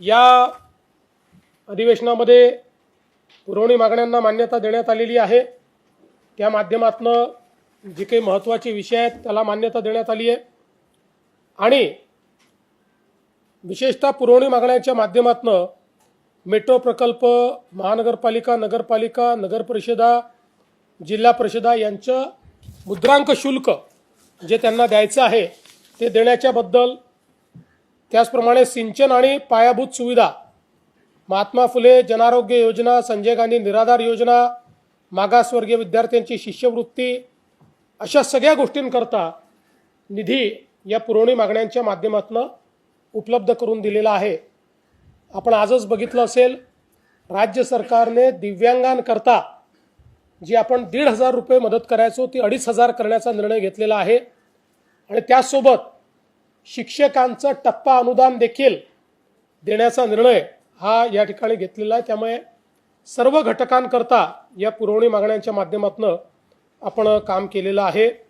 या अधिवेशनामध्ये पुरवणी मागण्यांना मान्यता देण्यात आलेली आहे. त्या माध्यमातनं जे काही महत्त्वाचे विषय आहेत त्याला मान्यता देण्यात आली आहे. आणि विशेषतः पुरवणी मागण्यांच्या माध्यमातनं मेट्रो प्रकल्प महानगरपालिका नगरपालिका नगरपरिषदा जिल्हा परिषदा यांचं मुद्रांक शुल्क जे त्यांना द्यायचं आहे ते देण्याच्याबद्दल त्याचप्रमाणे सिंचन आणि पायाभूत सुविधा महात्मा फुले जनारोग्य योजना संजय गांधी निराधार योजना मागासवर्गीय विद्यार्थ्यांची शिष्यवृत्ती अशा सगळ्या गोष्टींकरता निधी या पुरवणी मागण्यांच्या माध्यमातून उपलब्ध करून दिलेला आहे. आपण आजच बघितलं असेल राज्य सरकारने दिव्यांगांकरता जी आपण दीड हजार रुपये मदत करायचो ती अडीच हजार करण्याचा निर्णय घेतलेला आहे. आणि त्याचसोबत शिक्षकांचं टप्पा अनुदान देखील देण्याचा निर्णय हा या ठिकाणी घेतलेला आहे. त्यामुळे सर्व घटकांकरता या पुरवणी मागण्यांच्या माध्यमातून आपण काम केलेलं आहे.